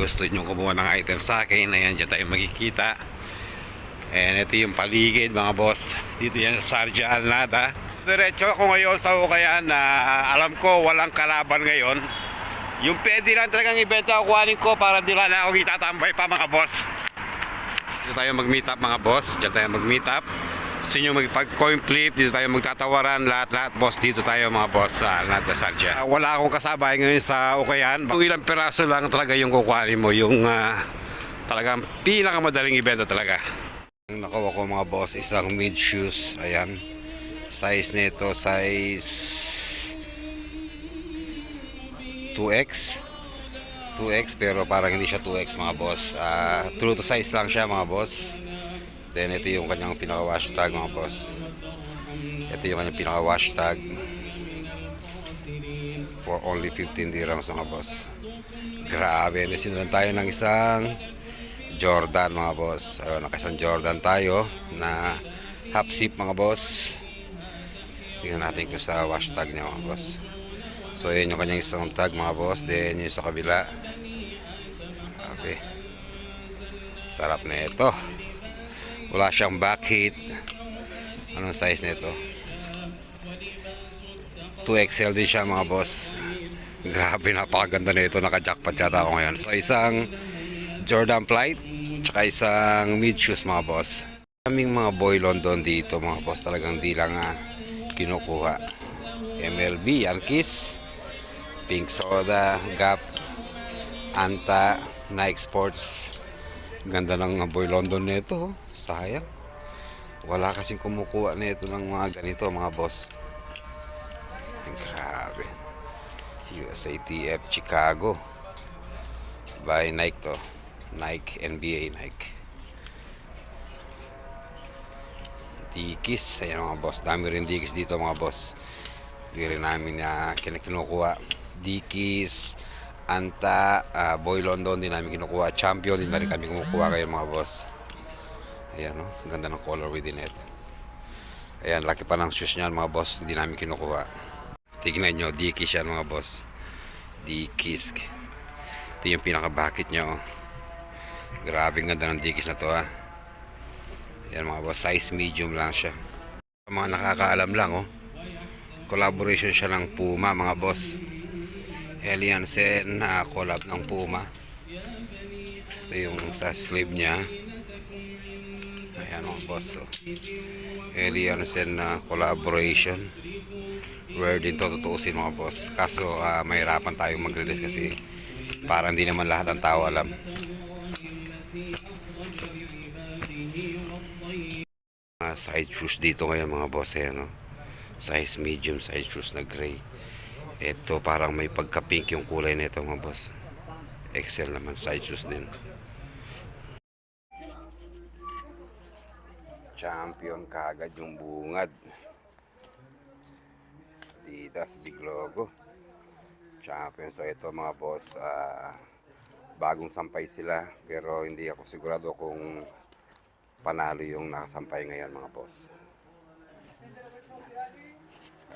gusto nyo kumuha ng item sa akin, ayan, dyan tayo magkikita. And ito yung paligid mga boss. Dito yan sa Sarja Alnada. Diretso ako ngayon sa Ukayan na alam ko walang kalaban ngayon. Yung pwede lang talagang ibenta ko kuhanin ko para di lang ako itatambay pa mga boss. Dito tayo mag-meet up mga boss. Diyan tayo mag-meet up. Gusto nyo magpag-coin flip, dito tayo magtatawaran, lahat-lahat boss, dito tayo mga boss sa Alnada Sarja. Uh, wala akong kasabay ngayon sa Ukayan. Kung ilang piraso lang talaga yung kukuhanin mo, yung ah, talagang pinakamadaling ibenta talaga. Ang ko mga boss, isang mid shoes. Ayan. Size nito, size 2X. 2X pero parang hindi siya 2X mga boss. Ah, true to size lang siya mga boss. Then ito yung kanyang pinaka wash tag mga boss. Ito yung kanyang pinaka wash tag. For only 15 dirhams mga boss. Grabe, nasinulan tayo ng isang Jordan mga boss. Ayun, nakasang Jordan tayo na half zip mga boss. Tingnan natin kung sa wash tag niya mga boss. So yun yung kanyang isang tag mga boss. Then yung sa kabila. Okay. Sarap na ito. Wala siyang back hit. Anong size nito? 2XL din siya mga boss. Grabe, napakaganda na ito. Naka-jackpot yata ako ngayon. So isang Jordan Flight, tsaka isang mid shoes mga boss. Kaming mga boy London dito mga boss talagang di lang ah, kinukuha. MLB, Yankees, Pink Soda, Gap, Anta, Nike Sports. Ganda ng boy London nito. oh. Sayang. Wala kasing kumukuha nito ng mga ganito mga boss. Grabe. USATF Chicago. By Nike to. Nike, NBA Nike. Dikis. Ayan mga boss. Dami rin dikis dito mga boss. Di rin namin na kinukuha. Dikis, Anta, ah, Boy London din namin kinukuha. Champion din na kami kumukuha kayo mga boss. Ayan no. Ganda ng colorway din ito. Ayan, laki pa ng shoes niyan mga boss. Hindi namin kinukuha. Tignan nyo, Dikis yan mga boss. Dikis. Ito yung pinaka-bucket niya oh. Grabe ang ganda ng Dikis na to ha. Yan mga boss, size medium lang siya. Mga nakakaalam lang oh. Collaboration siya ng Puma mga boss. Elian Sen na collab ng Puma. Ito yung sa sleeve niya. Ayan mga boss. Oh. Elian Sen na collaboration. Rare din to tutuusin mga boss. Kaso ah, mahirapan tayong mag-release kasi parang hindi naman lahat ng tao alam. Mga side shoes dito ngayon mga boss eh, no? Size medium side shoes na gray. Ito parang may pagka-pink yung kulay nito mga boss. XL naman side shoes din. Champion kagad yung bungad. Adidas big logo. Champion. So ito mga boss, ah, bagong sampay sila pero hindi ako sigurado kung panalo yung nakasampay ngayon mga boss.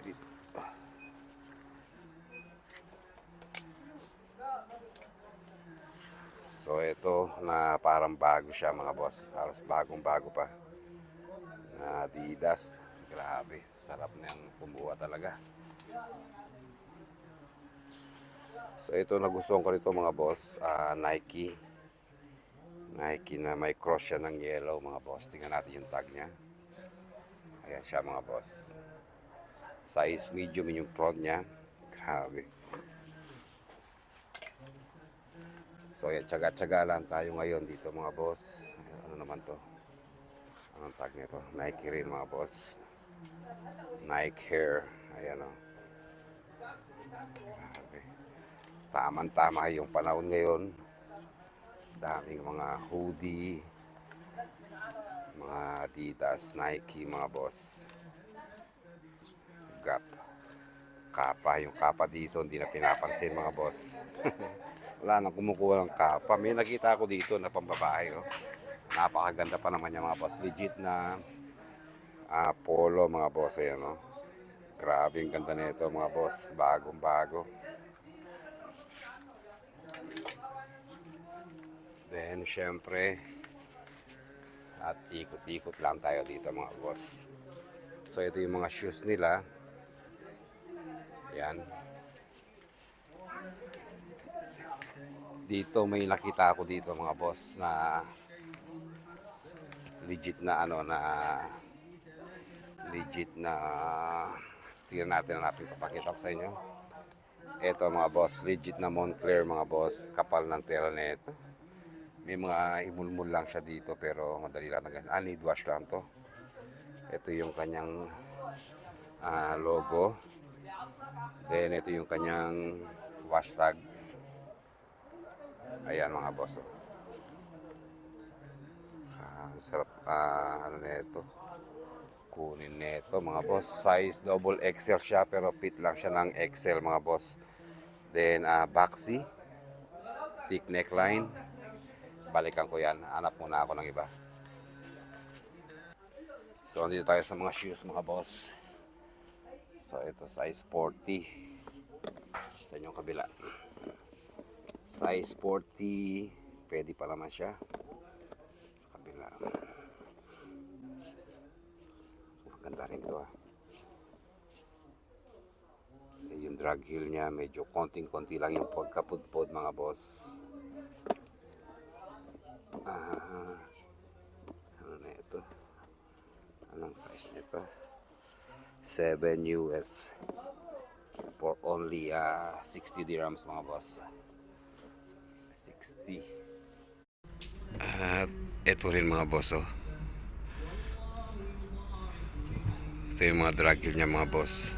Dito. So ito na parang bago siya mga boss. Halos bagong bago pa. Na Adidas. Grabe. Sarap niyang kumuha talaga. So ito nagustuhan ko rito mga boss. ah, Nike. Nike na may cross siya ng yellow mga boss. Tingnan natin yung tag niya. Ayan siya mga boss. Size medium yung front niya. Grabe. So tsaga-tsaga lang tayo ngayon dito mga boss. Ano naman to? Anong tag nito? Nike rin mga boss. Nike Hair. Ayan o. Grabe. Tamang-tama yung panahon ngayon. Daming mga hoodie, mga Adidas, Nike, mga boss. Gap. Kapa. Yung kapa dito, hindi na pinapansin mga boss. Wala nang kumukuha ng kapa. May nakita ako dito na pambabae. Oh. Napakaganda pa naman yung mga boss. Legit na ah, polo mga boss. Ayan, oh. Grabe yung ganda nito mga boss. Bagong bago. Then, syempre, at ikot-ikot lang tayo dito mga boss. So, ito yung mga shoes nila. Yan. Dito may nakita ako dito mga boss na legit na ano na legit na tingnan natin natin papakita ko sa inyo. Ito mga boss, legit na Montclair mga boss, kapal ng ito. May mga imulmul lang siya dito pero madali lang na ganyan. Ah, need wash lang to. Ito yung kanyang ah, logo. Then ito yung kanyang wash tag. Ayan mga boss. Oh. Ah, sarap ah, ano na ito. Kunin nito mga boss. Size double XL siya pero fit lang siya ng XL mga boss. Then ah, boxy. Thick neckline. Balikan ko yan. Hanap muna ako ng iba. So, andito tayo sa mga shoes mga boss. So, ito size 40. Sa inyong kabila. Size 40. Pwede pa naman siya. Sa kabila. Maganda rin to ah. Eh, Yung drag heel niya, medyo konting-konti lang yung pagkapudpod mga boss. Ah, ano na ito? Anong size nito? 7 US for only ah 60 dirhams mga boss. 60. At ito rin mga boss oh. Ito yung mga drag niya mga boss.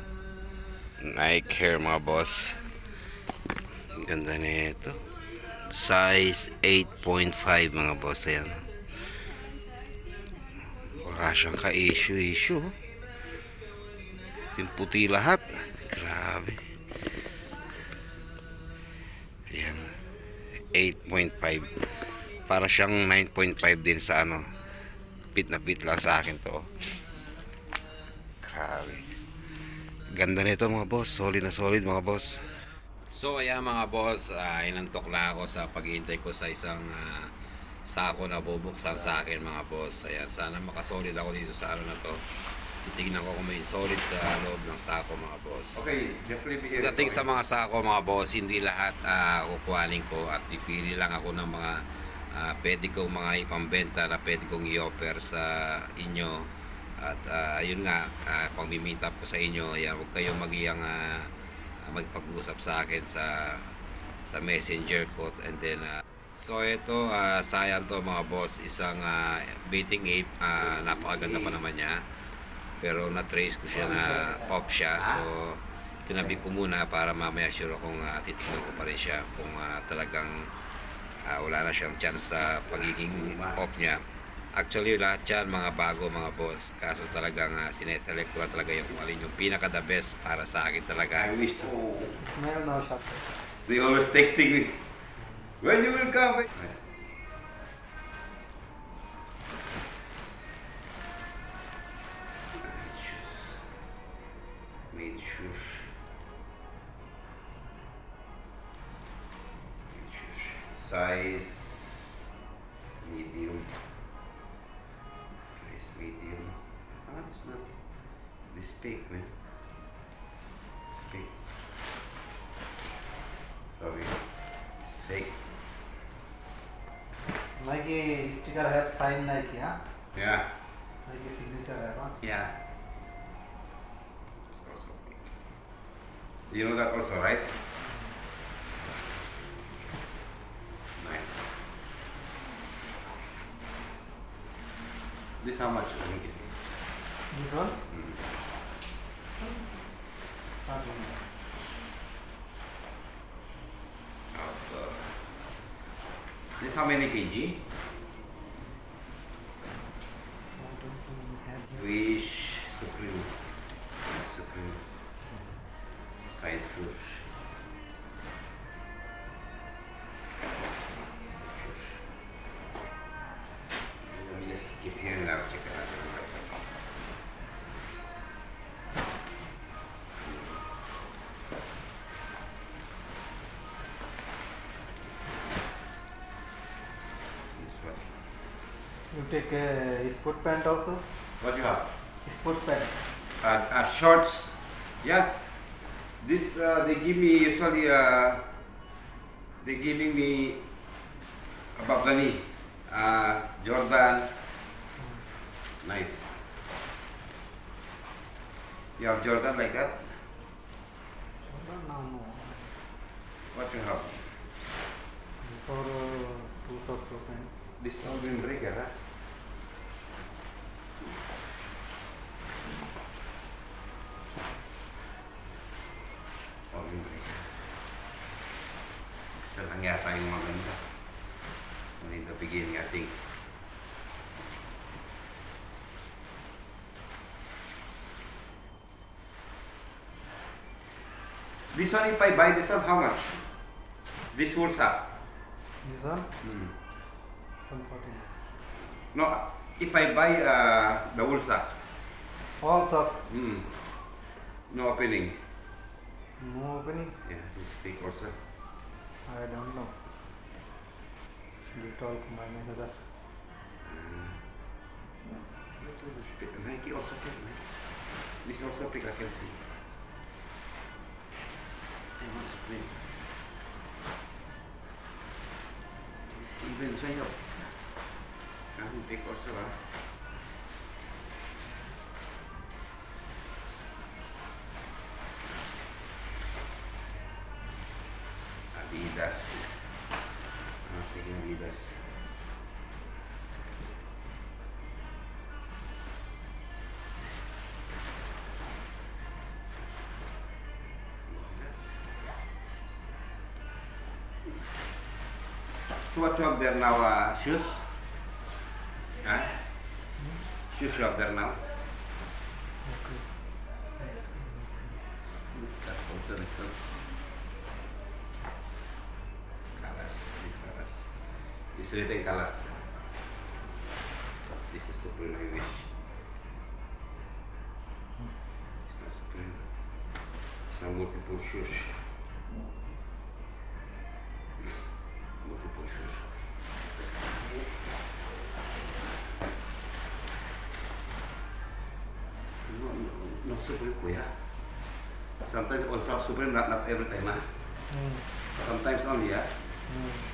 Nike hair mga boss. Ganda na ito. Size 8.5 mga boss. Ayan. Wala siyang ka-issue-issue. Ito yung puti lahat. Grabe. 8.5. Para siyang 9.5 din sa ano. Fit na fit lang sa akin to. Grabe. Ganda nito mga boss. Solid na solid mga boss. So ayan mga boss, uh, inantok na ako sa paghihintay ko sa isang ah, sako na bubuksan sa akin mga boss. Ayan, sana makasolid ako dito sa ano na to. Titignan ko kung may solid sa loob ng sako mga boss. Okay, just leave it here. Dating sa mga sako mga boss, hindi lahat uh, kukuhanin ko at ipili lang ako ng mga ah, pwede kong mga ipambenta na pwede kong i-offer sa inyo. At ah, ayun nga, uh, pang meet up ko sa inyo, ayan, huwag kayong magiyang ah, magpag-usap sa akin sa sa messenger ko and then ah, so ito ah, sayang to mga boss isang ah, baiting ape ah, napakaganda pa naman niya pero na-trace ko siya na off siya so tinabi ko muna para mamaya sure akong uh, titignan ko pa rin siya kung ah, talagang ah, wala na siyang chance sa pagiging off niya actually lahat yan mga bago mga boss kaso talagang uh, sineselect ko lang talaga yung kung alin yung pinaka the best para sa akin talaga I wish to. Meron na shop. They always texting me. When you will come? Made shoes. Made shoes. Size medium. Size medium. Ah, it's not this big, man. It's big. Sorry. It's fake. Nike sticker have sign Nike, huh? Yeah. Nike signature have, huh? Yeah. You know that also, right? Nine. This how much? Think it is. This one? Mm. Uh, this how many kg? You take a sport pant also? What you have? Sport pant. Uh, uh, shorts. Yeah. This uh, they give me usually. Uh, they giving me above the knee. Uh, Jordan. Nice. You have Jordan like that? No, no. What you have? For uh, two socks open. This all been breaker, huh? Breaker. Isa lang yata yung maganda. This one, if I buy this one, how much? This will suck. This one? Hmm. Some 14. No, if I buy uh, the wool sock, All socks. mm, no opening. No opening. Yeah, this big also. I don't know. You talk my manager. Nike also man. This also big, I can see. What's big? Even sa'yo. Ang big also, ah. Adidas. Ah, Adidas. Adidas. So what you have there now? Uh, shoes? Huh? Shoes you have there now? Is still. Kalas. This kalas. This written kalas. This is Supreme I wish. It's not Supreme. It's multiple shoes. Supreme kuya. Sometimes also Supreme, not, not every time ah. Mm. Sometimes only ah. Mm.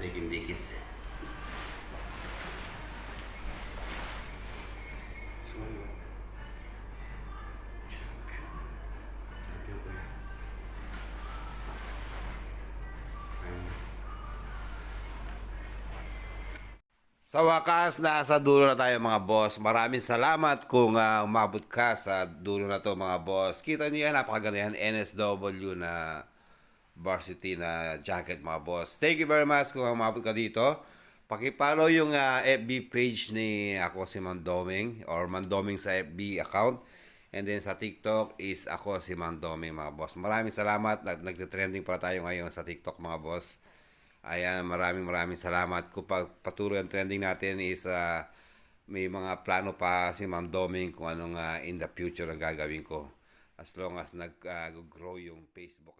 2008. Sa wakas, nasa dulo na tayo mga boss. Maraming salamat kung uh, umabot ka sa dulo na to mga boss. Kita niyo yan, napakaganda yan, NSW na varsity na jacket mga boss. Thank you very much kung umabot ka dito. Pakipollow yung ah, FB page ni ako si Mandoming or Mandoming sa FB account. And then sa TikTok is ako si Mandoming mga boss. Maraming salamat. Nag nagte-trending pa tayo ngayon sa TikTok mga boss. Ayan, maraming maraming salamat. Kung pa, patuloy ang trending natin is ah, may mga plano pa si Ma'am Doming kung anong ah, in the future ang gagawin ko. As long as nag-grow yung Facebook at